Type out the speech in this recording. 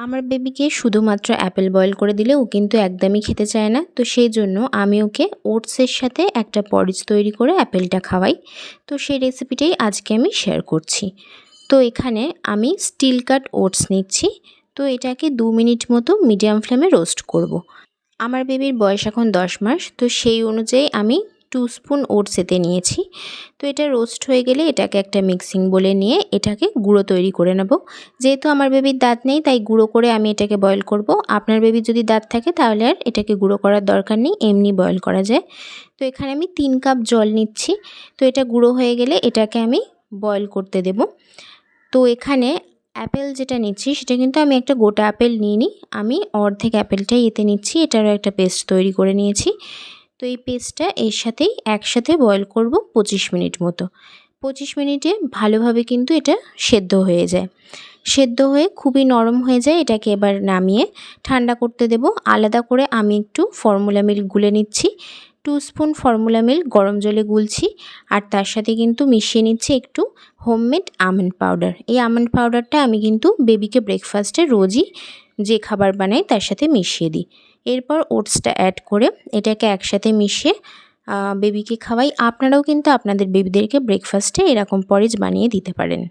আমার বেবিকে শুধুমাত্র অ্যাপেল বয়েল করে দিলে ও কিন্তু একদমই খেতে চায় না। তো সেই জন্য আমি ওকে ওটসের সাথে একটা পরিচ তৈরি করে অ্যাপেলটা খাওয়াই। তো সেই রেসিপিটাই আজকে আমি শেয়ার করছি। তো এখানে আমি স্টিল কাট ওটস নিচ্ছি। তো এটাকে দু মিনিট মতো মিডিয়াম ফ্লেমে রোস্ট করব। আমার বেবির বয়স এখন দশ মাস। তো সেই অনুযায়ী আমি টু স্পুন ওটস এতে নিয়েছি। তো এটা রোস্ট হয়ে গেলে এটাকে একটা মিক্সিং বলে নিয়ে এটাকে গুঁড়ো তৈরি করে নেব। যেহেতু আমার বেবির দাঁত নেই, তাই গুঁড়ো করে আমি এটাকে বয়েল করব। আপনার বেবির যদি দাঁত থাকে তাহলে আর এটাকে গুঁড়ো করার দরকার নেই, এমনি বয়েল করা যায়। তো এখানে আমি তিন কাপ জল নিচ্ছি। তো এটা গুঁড়ো হয়ে গেলে এটাকে আমি বয়েল করতে দেব। তো এখানে অ্যাপেল যেটা নিচ্ছি সেটা কিন্তু আমি একটা গোটা অ্যাপেল নিয়ে নিই আমি অর্ধেক অ্যাপেলটাই এতে নিচ্ছি। এটারও একটা পেস্ট তৈরি করে নিয়েছি। তো এই পেস্টটা এর সাথেই একসাথে বয়েল করব পঁচিশ মিনিট মতো। পঁচিশ মিনিটে ভালোভাবে কিন্তু এটা সেদ্ধ হয়ে যায়। সেদ্ধ হয়ে খুবই নরম হয়ে যায়, এটাকে এবার নামিয়ে ঠান্ডা করতে দেব। আলাদা করে আমি একটু ফর্মুলা মিল্ক গুলে নিচ্ছি টু স্পুন ফর্মুলা মিল্ক গরম জলে গুলছি, আর তার সাথে কিন্তু মিশিয়ে নিচ্ছি একটু হোমমেড আমন্ড পাউডার এই আমন্ড পাউডারটা আমি কিন্তু বেবিকে ব্রেকফাস্টে রোজই যে খাবার বানাই তার সাথে মিশিয়ে দিই। এরপর ওটসটা অ্যাড করে এটাকে একসাথে মিশিয়ে বেবিকে খাওয়াই। আপনারাও কিন্তু আপনাদের বেবিদেরকে ব্রেকফাস্টে এরকম পরেজ বানিয়ে দিতে পারেন।